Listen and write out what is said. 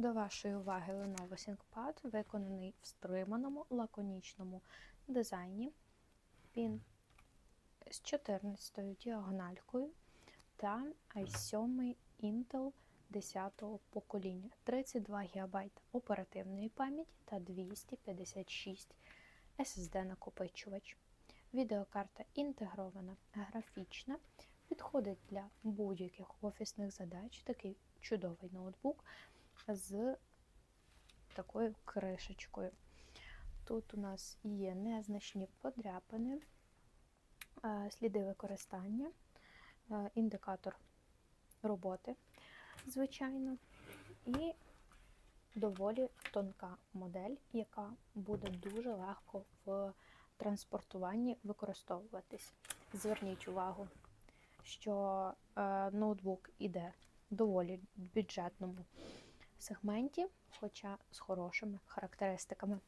До вашої уваги Lenovo ThinkPad виконаний в стриманому лаконічному дизайні. Він з 14 діагональкою та i7 Intel 10 покоління, 32 ГБ оперативної пам'яті та 256 SSD накопичувач. Відеокарта інтегрована, графічна, підходить для будь-яких офісних задач. Такий чудовий ноутбук з такою кришечкою. Тут у нас є незначні подряпини, е, сліди використання, е, індикатор роботи, звичайно, і доволі тонка модель, яка буде дуже легко в транспортуванні використовуватись. Зверніть увагу, що е, ноутбук іде доволі бюджетному сегменті, хоча з хорошими характеристиками.